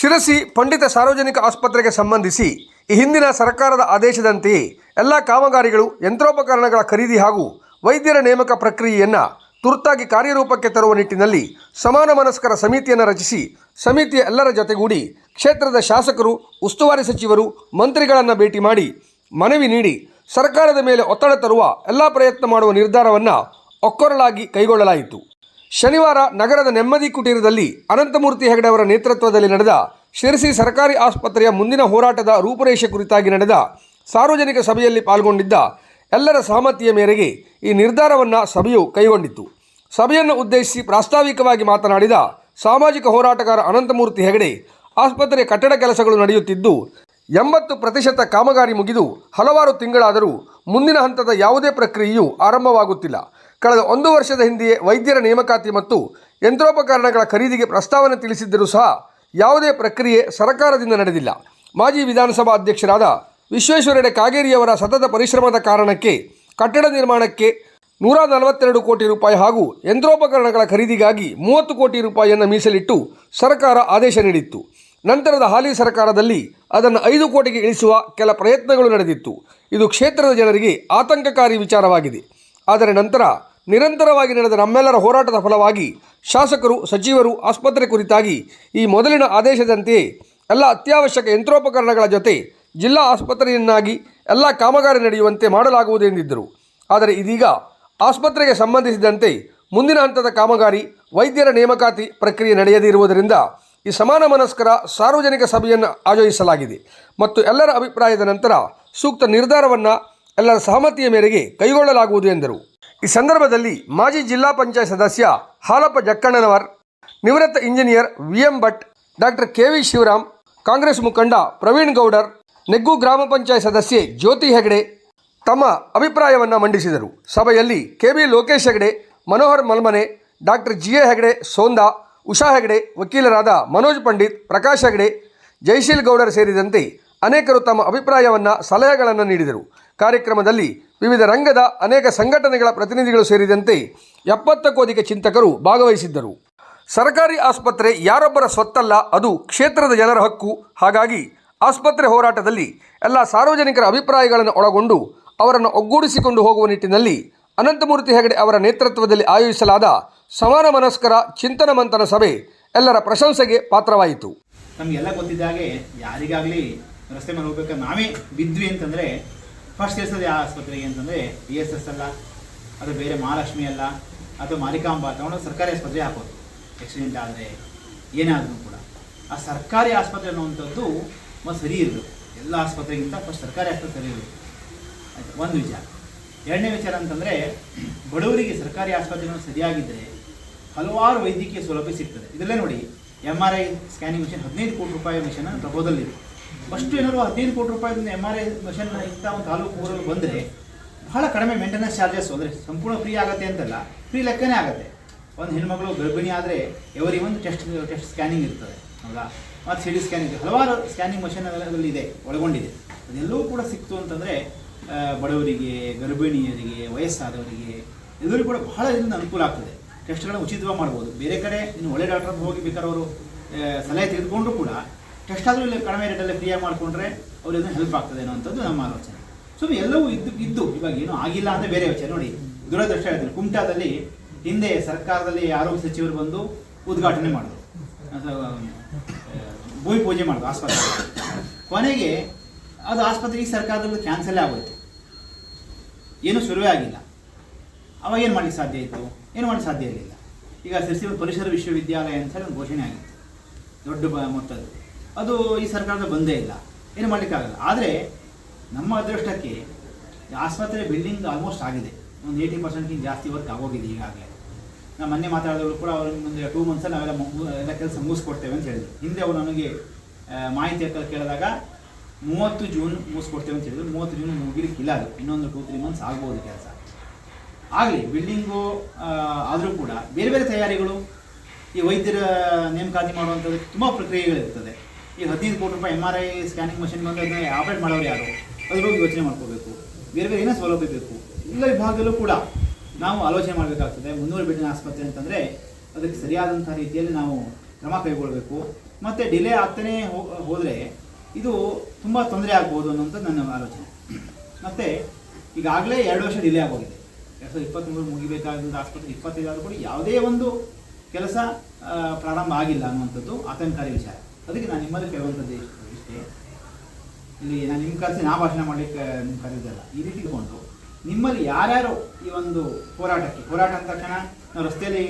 ಶಿರಸಿ ಪಂಡಿತ ಸಾರ್ವಜನಿಕ ಆಸ್ಪತ್ರೆಗೆ ಸಂಬಂಧಿಸಿ ಈ ಹಿಂದಿನ ಸರ್ಕಾರದ ಆದೇಶದಂತೆಯೇ ಎಲ್ಲ ಕಾಮಗಾರಿಗಳು, ಯಂತ್ರೋಪಕರಣಗಳ ಖರೀದಿ ಹಾಗೂ ವೈದ್ಯರ ನೇಮಕ ಪ್ರಕ್ರಿಯೆಯನ್ನು ತುರ್ತಾಗಿ ಕಾರ್ಯರೂಪಕ್ಕೆ ತರುವ ನಿಟ್ಟಿನಲ್ಲಿ ಸಮಾನ ಮನಸ್ಕರ ಸಮಿತಿಯನ್ನು ರಚಿಸಿ, ಸಮಿತಿಯ ಎಲ್ಲರ ಜೊತೆಗೂಡಿ ಕ್ಷೇತ್ರದ ಶಾಸಕರು, ಉಸ್ತುವಾರಿ ಸಚಿವರು, ಮಂತ್ರಿಗಳನ್ನು ಭೇಟಿ ಮಾಡಿ ಮನವಿ ನೀಡಿ ಸರ್ಕಾರದ ಮೇಲೆ ಒತ್ತಡ ತರುವ ಎಲ್ಲ ಪ್ರಯತ್ನ ಮಾಡುವ ನಿರ್ಧಾರವನ್ನು ಒಕ್ಕೊರಲಾಗಿ ಕೈಗೊಳ್ಳಲಾಯಿತು. ಶನಿವಾರ ನಗರದ ನೆಮ್ಮದಿ ಕುಟೀರದಲ್ಲಿ ಅನಂತಮೂರ್ತಿ ಹೆಗಡೆ ಅವರ ನೇತೃತ್ವದಲ್ಲಿ ನಡೆದ ಶಿರಸಿ ಸರ್ಕಾರಿ ಆಸ್ಪತ್ರೆಯ ಮುಂದಿನ ಹೋರಾಟದ ರೂಪುರೇಷೆ ಕುರಿತಾಗಿ ನಡೆದ ಸಾರ್ವಜನಿಕ ಸಭೆಯಲ್ಲಿ ಪಾಲ್ಗೊಂಡಿದ್ದ ಎಲ್ಲರ ಸಹಮತಿಯ ಮೇರೆಗೆ ಈ ನಿರ್ಧಾರವನ್ನು ಸಭೆಯು ಕೈಗೊಂಡಿತು ಸಭೆಯನ್ನು ಉದ್ದೇಶಿಸಿ ಪ್ರಾಸ್ತಾವಿಕವಾಗಿ ಮಾತನಾಡಿದ ಸಾಮಾಜಿಕ ಹೋರಾಟಗಾರ ಅನಂತಮೂರ್ತಿ ಹೆಗಡೆ, ಆಸ್ಪತ್ರೆ ಕಟ್ಟಡ ಕೆಲಸಗಳು ನಡೆಯುತ್ತಿದ್ದು, ಎಂಬತ್ತು ಪ್ರತಿಶತ ಕಾಮಗಾರಿ ಮುಗಿದು ಹಲವಾರು ತಿಂಗಳಾದರೂ ಮುಂದಿನ ಹಂತದ ಯಾವುದೇ ಪ್ರಕ್ರಿಯೆಯೂ ಆರಂಭವಾಗುತ್ತಿಲ್ಲ. ಕಳೆದ ಒಂದು ವರ್ಷದ ಹಿಂದೆಯೇ ವೈದ್ಯರ ನೇಮಕಾತಿ ಮತ್ತು ಯಂತ್ರೋಪಕರಣಗಳ ಖರೀದಿಗೆ ಪ್ರಸ್ತಾವನೆ ತಿಳಿಸಿದ್ದರೂ ಸಹ ಯಾವುದೇ ಪ್ರಕ್ರಿಯೆ ಸರ್ಕಾರದಿಂದ ನಡೆದಿಲ್ಲ. ಮಾಜಿ ವಿಧಾನಸಭಾ ಅಧ್ಯಕ್ಷರಾದ ವಿಶ್ವೇಶ್ವರಡೆ ಕಾಗೇರಿಯವರ ಸತತ ಪರಿಶ್ರಮದ ಕಾರಣಕ್ಕೆ ಕಟ್ಟಡ ನಿರ್ಮಾಣಕ್ಕೆ ನೂರ ನಲವತ್ತೆರಡು ಕೋಟಿ ರೂಪಾಯಿ ಹಾಗೂ ಯಂತ್ರೋಪಕರಣಗಳ ಖರೀದಿಗಾಗಿ ಮೂವತ್ತು ಕೋಟಿ ರೂಪಾಯಿಯನ್ನು ಮೀಸಲಿಟ್ಟು ಸರ್ಕಾರ ಆದೇಶ ನೀಡಿತ್ತು. ನಂತರದ ಹಾಲಿ ಸರ್ಕಾರದಲ್ಲಿ ಅದನ್ನು ಐದು ಕೋಟಿಗೆ ಇಳಿಸುವ ಕೆಲ ಪ್ರಯತ್ನಗಳು ನಡೆದಿತ್ತು. ಇದು ಕ್ಷೇತ್ರದ ಜನರಿಗೆ ಆತಂಕಕಾರಿ ವಿಚಾರವಾಗಿದೆ. ಆದರೆ ನಂತರ ನಿರಂತರವಾಗಿ ನಡೆದ ನಮ್ಮೆಲ್ಲರ ಹೋರಾಟದ ಫಲವಾಗಿ ಶಾಸಕರು, ಸಚಿವರು, ಆಸ್ಪತ್ರೆ ಕುರಿತಾಗಿ ಈ ಮೊದಲಿನ ಆದೇಶದಂತೆಯೇ ಎಲ್ಲ ಅತ್ಯವಶ್ಯಕ ಯಂತ್ರೋಪಕರಣಗಳ ಜೊತೆ ಜಿಲ್ಲಾ ಆಸ್ಪತ್ರೆಯನ್ನಾಗಿ ಎಲ್ಲ ಕಾಮಗಾರಿ ನಡೆಯುವಂತೆ ಮಾಡಲಾಗುವುದು ಎಂದಿದ್ದರು. ಆದರೆ ಇದೀಗ ಆಸ್ಪತ್ರೆಗೆ ಸಂಬಂಧಿಸಿದಂತೆ ಮುಂದಿನ ಹಂತದ ಕಾಮಗಾರಿ ವೈದ್ಯರ ನೇಮಕಾತಿ ಪ್ರಕ್ರಿಯೆ ನಡೆಯದಿರುವುದರಿಂದ ಈ ಸಮಾನ ಮನಸ್ಕರ ಸಾರ್ವಜನಿಕ ಸಭೆಯನ್ನು ಆಯೋಜಿಸಲಾಗಿದೆ ಮತ್ತು ಎಲ್ಲರ ಅಭಿಪ್ರಾಯದ ನಂತರ ಸೂಕ್ತ ನಿರ್ಧಾರವನ್ನು ಎಲ್ಲರ ಸಹಮತಿಯ ಮೇರೆಗೆ ಕೈಗೊಳ್ಳಲಾಗುವುದು ಎಂದರು. ಈ ಸಂದರ್ಭದಲ್ಲಿ ಮಾಜಿ ಜಿಲ್ಲಾ ಪಂಚಾಯತ್ ಸದಸ್ಯ ಹಾಲಪ್ಪ ಜಕ್ಕಣ್ಣನವರ್, ನಿವೃತ್ತ engineer V M Bhat, doctor K V Shivaram, Congress ಮುಖಂಡ ಪ್ರವೀಣ್ ಗೌಡರ್, ನೆಗ್ಗು ಗ್ರಾಮ ಪಂಚಾಯತ್ ಸದಸ್ಯೆ ಜ್ಯೋತಿ ಹೆಗಡೆ ತಮ್ಮ ಅಭಿಪ್ರಾಯವನ್ನು ಮಂಡಿಸಿದರು. ಸಭೆಯಲ್ಲಿ K B Lokesh Hegde, Manohar Malmane, doctor G A Hegde, Sonda, Usha Hegde, ವಕೀಲರಾದ ಮನೋಜ್ ಪಂಡಿತ್, ಪ್ರಕಾಶ್ ಹೆಗಡೆ ಜಯಶೀಲ್ ಗೌಡರ್ ಸೇರಿದಂತೆ ಅನೇಕರು ತಮ್ಮ ಅಭಿಪ್ರಾಯವನ್ನು, ಸಲಹೆಗಳನ್ನು ನೀಡಿದರು. ಕಾರ್ಯಕ್ರಮದಲ್ಲಿ ವಿವಿಧ ರಂಗದ ಅನೇಕ ಸಂಘಟನೆಗಳ ಪ್ರತಿನಿಧಿಗಳು ಸೇರಿದಂತೆ ಎಪ್ಪತ್ತಕ್ಕೂ ಅಧಿಕ ಚಿಂತಕರು ಭಾಗವಹಿಸಿದ್ದರು. ಸರ್ಕಾರಿ ಆಸ್ಪತ್ರೆ ಯಾರೊಬ್ಬರ ಸ್ವತ್ತಲ್ಲ, ಅದು ಕ್ಷೇತ್ರದ ಜನರ ಹಕ್ಕು. ಹಾಗಾಗಿ ಆಸ್ಪತ್ರೆ ಹೋರಾಟದಲ್ಲಿ ಎಲ್ಲ ಸಾರ್ವಜನಿಕರ ಅಭಿಪ್ರಾಯಗಳನ್ನು ಒಳಗೊಂಡು ಅವರನ್ನು ಒಗ್ಗೂಡಿಸಿಕೊಂಡು ಹೋಗುವ ನಿಟ್ಟಿನಲ್ಲಿ ಅನಂತಮೂರ್ತಿ ಹೆಗಡೆ ಅವರ ನೇತೃತ್ವದಲ್ಲಿ ಆಯೋಜಿಸಲಾದ ಸಮಾನ ಮನಸ್ಕರ ಚಿಂತನ ಮಂಥನ ಸಭೆ ಎಲ್ಲರ ಪ್ರಶಂಸೆಗೆ ಪಾತ್ರವಾಯಿತು. ನಮಗೆಲ್ಲ ಗೊತ್ತಿದ್ದ ಹಾಗೆ ಯಾರಿಗಾಗಲಿ ರಸ್ತೆ ಮೇಲೆ ಹೋಗ್ಬೇಕಾದ್ರೆ ನಾವೇ ಬಿದ್ವಿ ಅಂತಂದರೆ ಫಸ್ಟ್ ಸೇರಿಸೋದು ಯಾವ ಆಸ್ಪತ್ರೆಗೆ ಅಂತಂದರೆ ಬಿ ಎಸ್ ಎಸ್ ಅಲ್ಲ, ಅದು ಬೇರೆ ಮಹಾಲಕ್ಷ್ಮಿ ಅಲ್ಲ ಅಥವಾ ಮಾರಿಕಾಂಬ ತಗೊಂಡು ಸರ್ಕಾರಿ ಆಸ್ಪತ್ರೆ ಹಾಕೋದು. ಆಕ್ಸಿಡೆಂಟ್ ಆದರೆ ಏನಾದರೂ ಕೂಡ. ಆ ಸರ್ಕಾರಿ ಆಸ್ಪತ್ರೆ ಅನ್ನುವಂಥದ್ದು ಮತ್ತು ಸರಿ ಇರಬೇಕು. ಎಲ್ಲ ಆಸ್ಪತ್ರೆಗಿಂತ ಫಸ್ಟ್ ಸರ್ಕಾರಿ ಆಸ್ಪತ್ರೆ ಸರಿ ಇರಬೇಕು. ಆಯಿತು? ಒಂದು ವಿಚಾರ. ಎರಡನೇ ವಿಚಾರ ಅಂತಂದರೆ, ಬಡವರಿಗೆ ಸರ್ಕಾರಿ ಆಸ್ಪತ್ರೆಗಳು ಸರಿಯಾಗಿದ್ದರೆ ಹಲವಾರು ವೈದ್ಯಕೀಯ ಸೌಲಭ್ಯ ಸಿಗ್ತದೆ. ಇದರಲ್ಲೇ ನೋಡಿ M R I scanning machine ಹದಿನೈದು ಕೋಟಿ ರೂಪಾಯಿ ಮಿಷನ್ ಪ್ರಪೋಸಲ್ ಇದೆ ಫಸ್ಟ್ ಏನಾದ್ರು ಹದಿನೈದು ಕೋಟಿ ರೂಪಾಯಿ ಎಂ ಆರ್ ಐ ಮಷಿನ್ ಇಂಥ ಒಂದು ತಾಲೂಕು ಊರಲ್ಲಿ ಬಂದರೆ ಬಹಳ ಕಡಿಮೆ ಮೇಂಟೆನೆನ್ಸ್ ಚಾರ್ಜಸ್ ಅಂದರೆ ಸಂಪೂರ್ಣ ಫ್ರೀ ಆಗುತ್ತೆ ಅಂತಲ್ಲ ಫ್ರೀ ಲೆಕ್ಕನೇ ಆಗುತ್ತೆ. ಒಂದು ಹೆಣ್ಮಗಳು ಗರ್ಭಿಣಿ ಆದರೆ ಎವರಿ ಒಂದು ಟೆಸ್ಟ್ ಟೆಸ್ಟ್ ಸ್ಕ್ಯಾನಿಂಗ್ ಇರ್ತದೆ, ಹೌದಾ? ಮತ್ತು ಸಿ ಡಿ ಸ್ಕ್ಯಾನಿಂಗ್ ಹಲವಾರು ಸ್ಕ್ಯಾನಿಂಗ್ ಮಷಿನ್ ಇದೆ, ಒಳಗೊಂಡಿದೆ. ಅದೆಲ್ಲವೂ ಕೂಡ ಸಿಕ್ತು ಅಂತಂದರೆ ಬಡವರಿಗೆ, ಗರ್ಭಿಣಿಯರಿಗೆ, ವಯಸ್ಸಾದವರಿಗೆ, ಎಲ್ಲರಿಗೂ ಕೂಡ ಬಹಳ ಇದರಿಂದ ಅನುಕೂಲ ಆಗ್ತದೆ. ಟೆಸ್ಟ್ಗಳನ್ನ ಉಚಿತವಾಗಿ ಮಾಡ್ಬೋದು. ಬೇರೆ ಕಡೆ ಇನ್ನು ಒಳ್ಳೆ ಡಾಕ್ಟರ್ ಹೋಗಿ ಬೇಕಾದ್ರೆ ಅವರು ಸಲಹೆ ತೆಗೆದುಕೊಂಡ್ರು ಕೂಡ ಟೆಸ್ಟ್ ಆದರೂ ಇಲ್ಲಿ ಕಡಿಮೆ ರೇಟಲ್ಲಿ ಫ್ರೀಯಾಗಿ ಮಾಡಿಕೊಂಡ್ರೆ ಅವ್ರಿಗೆ ಹೆಲ್ಪ್ ಆಗ್ತದೆ ಅನ್ನೋಂಥದ್ದು ನಮ್ಮ ಆಲೋಚನೆ. ಸೊ ಎಲ್ಲವೂ ಇದ್ದು ಇದ್ದು ಇವಾಗ ಏನೂ ಆಗಿಲ್ಲ ಅಂದರೆ ಬೇರೆ ವಿಚಾರ. ನೋಡಿ ದುರದೃಷ್ಟ ಹೇಳ್ತೀನಿ ಕುಮಟಾದಲ್ಲಿ ಹಿಂದೆ ಸರ್ಕಾರದಲ್ಲಿ ಆರೋಗ್ಯ ಸಚಿವರು ಬಂದು ಉದ್ಘಾಟನೆ ಮಾಡಿದ್ರು. ಭೂಮಿ ಪೂಜೆ ಮಾಡಿದ್ರು ಆಸ್ಪತ್ರೆ ಕೊನೆಗೆ ಅದು ಆಸ್ಪತ್ರೆಗೆ ಸರ್ಕಾರದಲ್ಲಿ ಕ್ಯಾನ್ಸಲೇ ಆಗೋಯ್ತು. ಏನೂ ಶುರುವೇ ಆಗಿಲ್ಲ. ಅವಾಗ ಏನು ಮಾಡಲಿಕ್ಕೆ ಸಾಧ್ಯ ಇತ್ತು? ಏನು ಮಾಡಲಿಕ್ಕೆ ಸಾಧ್ಯ ಇರಲಿಲ್ಲ. ಈಗ ಸಿರ್ಸಿ ಪರಿಸರ ವಿಶ್ವವಿದ್ಯಾಲಯ ಅಂತ ಹೇಳಿ ಒಂದು ಘೋಷಣೆ ಆಗಿತ್ತು. ದೊಡ್ಡ ಬ, ಮೊತ್ತದ್ದು. ಅದು ಈ ಸರ್ಕಾರದ ಬಂದೇ ಇಲ್ಲ. ಏನು ಮಾಡಲಿಕ್ಕಾಗಲ್ಲ. ಆದರೆ ನಮ್ಮ ಅದೃಷ್ಟಕ್ಕೆ ಆಸ್ಪತ್ರೆ ಬಿಲ್ಡಿಂಗ್ ಆಲ್ಮೋಸ್ಟ್ ಆಗಿದೆ. ಒಂದು ಏಯ್ಟಿ ಪರ್ಸೆಂಟ್ಗಿಂತ ಜಾಸ್ತಿ ವರ್ಕ್ ಆಗೋಗಿದೆ ಈಗಾಗಲೇ. ನಾನು ಮೊನ್ನೆ ಮಾತಾಡಿದವರು ಕೂಡ ಅವ್ರ ಮುಂದೆ ಟೂ ಮಂತ್ಸಲ್ಲಿ ನಾವೆಲ್ಲ ಎಲ್ಲ ಕೆಲಸ ಮುಗಿಸ್ಕೊಡ್ತೇವೆ ಅಂತ ಹೇಳಿದ್ರು. ಹಿಂದೆ ಅವರು ನನಗೆ ಮಾಹಿತಿ ಹಾಕಲು ಕೇಳಿದಾಗ ಮೂವತ್ತು ಜೂನ್ ಮುಗಿಸ್ಕೊಡ್ತೇವೆ ಅಂತ ಹೇಳಿದ್ರು. ಮೂವತ್ತು ಜೂನ್ ಮುಗಿಲಿಕ್ಕಿಲ್ಲ ಅದು. ಇನ್ನೊಂದು ಟೂ ತ್ರೀ ಮಂತ್ಸ್ ಆಗ್ಬೋದು ಕೆಲಸ. ಆಗಲಿ, ಬಿಲ್ಡಿಂಗು ಆದರೂ ಕೂಡ ಬೇರೆ ಬೇರೆ ತಯಾರಿಗಳು ಈ ವೈದ್ಯರ ನೇಮಕಾತಿ ಮಾಡುವಂಥದ್ದು ತುಂಬ ಪ್ರಕ್ರಿಯೆಗಳಿರ್ತದೆ. ಈ ಹದಿನೈದು ಕೋಟಿ ರೂಪಾಯಿ M R I scanning machine ಬಂದು ಅದನ್ನ ಆಪರೇಟ್ ಮಾಡೋರು ಯಾರು? ಅದ್ರ ಬಗ್ಗೆ ಯೋಚನೆ ಮಾಡ್ಕೋಬೇಕು. ಬೇರೆ ಬೇರೆ ಏನೋ ಸೌಲಭ್ಯ ಬೇಕು ಎಲ್ಲ ವಿಭಾಗದಲ್ಲೂ ಕೂಡ ನಾವು ಆಲೋಚನೆ ಮಾಡಬೇಕಾಗ್ತದೆ. ಮುನ್ನೂರು ಬೆಡ್ಡಿನ ಆಸ್ಪತ್ರೆ ಅಂತಂದರೆ ಅದಕ್ಕೆ ಸರಿಯಾದಂಥ ರೀತಿಯಲ್ಲಿ ನಾವು ಕ್ರಮ ಕೈಗೊಳ್ಳಬೇಕು ಮತ್ತು ಡಿಲೇ ಆಗ್ತಾನೆ ಹೋದರೆ ಇದು ತುಂಬ ತೊಂದರೆ ಆಗ್ಬೋದು ಅನ್ನೋಂಥ ನನ್ನ ಆಲೋಚನೆ. ಮತ್ತು ಈಗಾಗಲೇ ಎರಡು ವರ್ಷ ಡಿಲೇ ಆಗೋಗಿದೆ. ಎರಡು ಸಾವಿರದ ಇಪ್ಪತ್ತ್ಮೂರು ಮುಗಿಬೇಕಾದ ಆಸ್ಪತ್ರೆ ಇಪ್ಪತ್ತೈದು ಆದರೂ ಕೂಡ ಯಾವುದೇ ಒಂದು ಕೆಲಸ ಪ್ರಾರಂಭ ಆಗಿಲ್ಲ ಅನ್ನುವಂಥದ್ದು ಆತಂಕಕಾರಿ ವಿಚಾರ. ಅದಕ್ಕೆ ನಾನು ನಿಮ್ಮಲ್ಲಿ ಕೇಳುವಂಥದ್ದು ಇಷ್ಟು- ಇಷ್ಟೇ ಇಲ್ಲಿ ನಾನು ನಿಮ್ಮ ಕರೆಸಿ ನಾ ಭಾಷಣ ಮಾಡಲಿಕ್ಕೆ ನಿಮ್ಮ ಕರೆದಿದ್ದಲ್ಲ. ಈ ರೀತಿ ಇಟ್ಕೊಂಡು ನಿಮ್ಮಲ್ಲಿ ಯಾರ್ಯಾರು ಈ ಒಂದು ಹೋರಾಟಕ್ಕೆ ಹೋರಾಟ ಅಂದ ತಕ್ಷಣ ನಾವು ರಸ್ತೆಯಲ್ಲಿ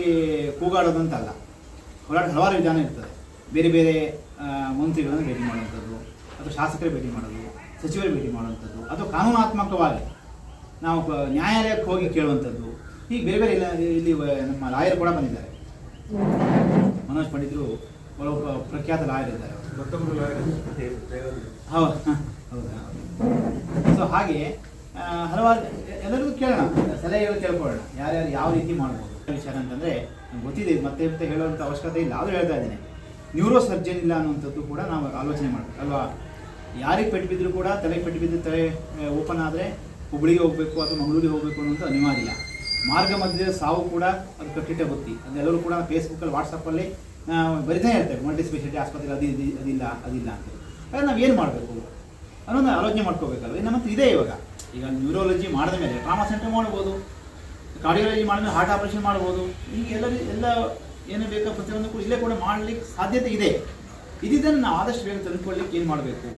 ಕೂಗಾಡೋದಂತಲ್ಲ ಹೋರಾಟ ಹಲವಾರು ವಿಧಾನ ಇರ್ತದೆ. ಬೇರೆ ಬೇರೆ ಮಂತ್ರಿಗಳನ್ನು ಭೇಟಿ ಮಾಡುವಂಥದ್ದು ಅಥವಾ ಶಾಸಕರೇ ಭೇಟಿ ಮಾಡೋದು ಸಚಿವರ ಭೇಟಿ ಮಾಡುವಂಥದ್ದು ಅಥವಾ ಕಾನೂನಾತ್ಮಕವಾಗಿ ನಾವು ನ್ಯಾಯಾಲಯಕ್ಕೆ ಹೋಗಿ ಕೇಳುವಂಥದ್ದು. ಹೀಗೆ ಬೇರೆ ಬೇರೆ ಇಲ್ಲ ನಮ್ಮ ಲಾಯರ್ ಕೂಡ ಬಂದಿದ್ದಾರೆ. ಮನೋಜ್ ಪಂಡಿತರು ಒಬ್ಬ ಪ್ರಖ್ಯಾತ ಲಾಯರ್ ಇದ್ದಾರೆ ಹೌದು ಹೌದಾ ಸೊ ಹಾಗೆ ಹಲವಾರು ಎಲ್ಲರಿಗೂ ಕೇಳೋಣ ಸಲಹೆಗಳು ಕೇಳ್ಕೊಳ್ಳೋಣ. ಯಾರ್ಯಾರು ಯಾವ ರೀತಿ ಮಾಡ್ಬೋದು? ವಿಚಾರ ಅಂತಂದ್ರೆ ನಂಗೆ ಗೊತ್ತಿದೆ ಮತ್ತೆ ಮತ್ತೆ ಹೇಳುವಂಥ ಅವಶ್ಯಕತೆ ಇಲ್ಲ. ಆದರೂ ಹೇಳ್ತಾ ಇದ್ದೇನೆ. ನ್ಯೂರೋ ಸರ್ಜನ್ ಇಲ್ಲ ಅನ್ನುವಂಥದ್ದು ಕೂಡ ನಾವು ಆಲೋಚನೆ ಮಾಡಬೇಕು ಅಲ್ವಾ? ಯಾರಿಗೆ ಪೆಟ್ಟು ಬಿದ್ದರೂ ಕೂಡ ತಲೆಗೆ ಪೆಟ್ಟು ಬಿದ್ದು ತಲೆ ಓಪನ್ ಆದರೆ ಹುಬ್ಬಳ್ಳಿಗೆ ಹೋಗಬೇಕು ಅಥವಾ ಮಂಗಳೂರಿಗೆ ಹೋಗಬೇಕು ಅನ್ನೋದು ಅನಿವಾರ್ಯ. ಮಾರ್ಗ ಮಧ್ಯದ ಸಾವು ಕೂಡ ಅದು ಕಟ್ಟಿಟ್ಟ ಬುತ್ತಿ. ಅದೆಲ್ಲರೂ ಕೂಡ ಫೇಸ್ಬುಕ್ಕಲ್ಲಿ ವಾಟ್ಸಪ್ಪಲ್ಲಿ ಬರಿತಾನೆ ಇರ್ತೇವೆ ಮಲ್ಟಿ ಸ್ಪೆಷಾಲಿಟಿ ಆಸ್ಪತ್ರೆ ಅದು ಇದು ಅದಿಲ್ಲ ಅದಿಲ್ಲ ಅಂತ. ಹಾಗಾದ್ರೆ ನಾವು ಏನು ಮಾಡಬೇಕು? ಅನ್ನೋದು ಆಲೋಚನೆ ಮಾಡ್ಕೋಬೇಕಲ್ವ? ನಮ್ಮ ಹತ್ರ ಇದೆ ಇವಾಗ. ಈಗ ನ್ಯೂರೋಲಜಿ ಮಾಡಿದ ಮೇಲೆ ಟ್ರಾಮಾ ಸೆಂಟರ್ ಮಾಡ್ಬೋದು ಕಾರ್ಡಿಯಾಲಜಿ ಮಾಡಿದ್ರೆ ಹಾರ್ಟ್ ಆಪರೇಷನ್ ಮಾಡ್ಬೋದು, ಈಗ ಎಲ್ಲ ಎಲ್ಲ ಏನು ಬೇಕೋ ಪ್ರತಿಯೊಂದು ಕೂಡ ಇಲ್ಲೇ ಕೂಡ ಮಾಡಲಿಕ್ಕೆ ಸಾಧ್ಯತೆ ಇದೆ. ಇದನ್ನು ನಾವು ಆದಷ್ಟು ಬೇಗ ತಂದುಕೊಳ್ಳಿಕ್ಕೆ ಏನು ಮಾಡಬೇಕು?